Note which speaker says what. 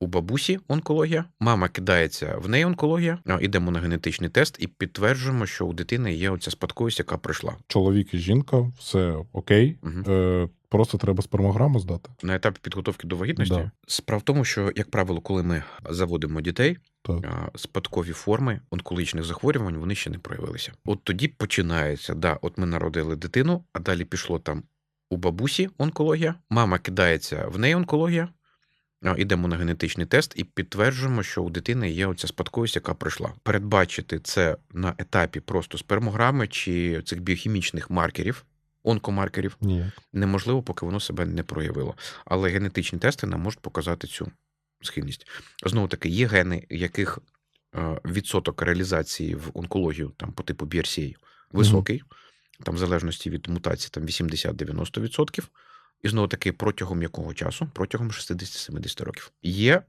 Speaker 1: у бабусі онкологія, мама кидається в неї онкологія, ідемо на генетичний тест і підтверджуємо, що у дитини є оця спадковість, яка пройшла.
Speaker 2: Чоловік і жінка, все окей.
Speaker 1: Мгм.
Speaker 2: Е, просто треба спермограму здати.
Speaker 1: На етапі підготовки до вагітності
Speaker 2: Да.
Speaker 1: справа в тому, що, як правило, коли ми заводимо дітей,
Speaker 2: Так.
Speaker 1: спадкові форми онкологічних захворювань вони ще не проявилися. От тоді починається. Да, от ми народили дитину, а далі пішло там у бабусі онкологія, мама кидається в неї онкологія. А, Ідемо на генетичний тест і підтверджуємо, що у дитини є оця спадковість, яка пройшла. Передбачити це на етапі просто спермограми чи цих біохімічних маркерів, онкомаркерів,
Speaker 2: Ніяк.
Speaker 1: неможливо, поки воно себе не проявило. Але генетичні тести нам можуть показати цю схильність. Знову таки, є гени, яких е, відсоток реалізації в онкологію там, по типу BRCA високий, там, в залежності від мутації там, 80-90%. І знову таки, протягом якого часу? Протягом 60-70 років. Є